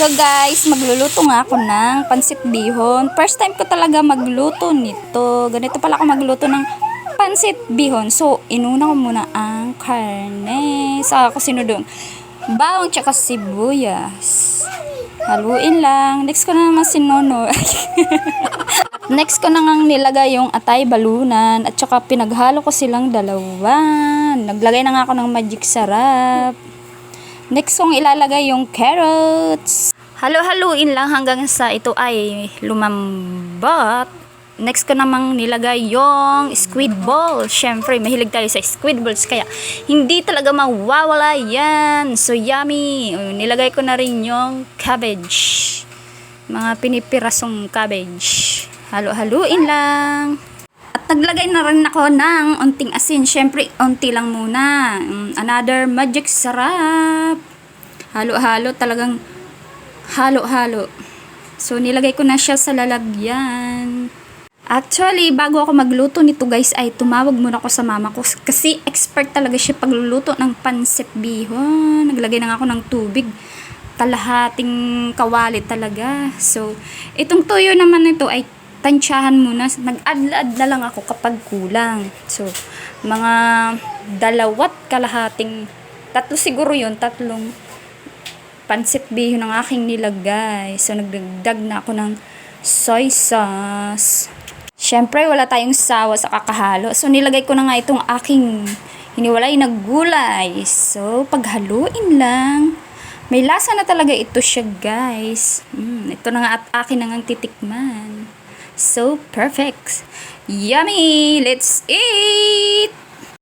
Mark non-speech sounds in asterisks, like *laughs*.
So guys, magluluto nga ako ng pansit bihon. First time ko talaga magluto nito. Ganito pala ako magluto ng pansit bihon. So, inuna ko muna ang karne. Saka ko sinudong bawang tsaka sibuyas. Haluin lang. Next ko na naman sinono. *laughs* Next ko na nga nilagay yung atay balunan at saka pinaghalo ko silang dalawa. Naglagay na nga ako ng magic sarap. Next kong ilalagay yung carrots. Halo-haluin lang hanggang sa ito ay lumambot. Next ko namang nilagay yung squid ball. Siyempre, mahilig tayo sa squid balls. Kaya, hindi talaga mawawala yan. So, yummy. Nilagay ko na rin yung cabbage. Mga pinipirasong cabbage. Halo-haluin lang. Naglagay na rin ako ng unting asin. Siyempre, unti lang muna. Mm, Another magic sarap. Halo-halo talagang halo-halo. So, nilagay ko na siya sa lalagyan. Actually, bago ako magluto nito guys, ay tumawag muna ako sa mama ko. Kasi expert talaga siya pagluluto ng pansit bihon. Naglagay na ako ng tubig. Kalahating kawali talaga. So, itong tuyo naman nito ay tansyahan muna. Nag-add-add na lang ako kapag kulang. So, mga dalawat kalahating, tatlo siguro yun, tatlong pansit bihon ang aking nilagay. So, nagdagdag na ako ng soy sauce. Siyempre, wala tayong sawa sa kakahalo. So, nilagay ko na nga itong aking hiniwalay na gulay. So, paghaluin lang. May lasa na talaga ito siya, guys. Mm, ito na nga at akin na nga titikman. So, perfect. Yummy! Let's eat!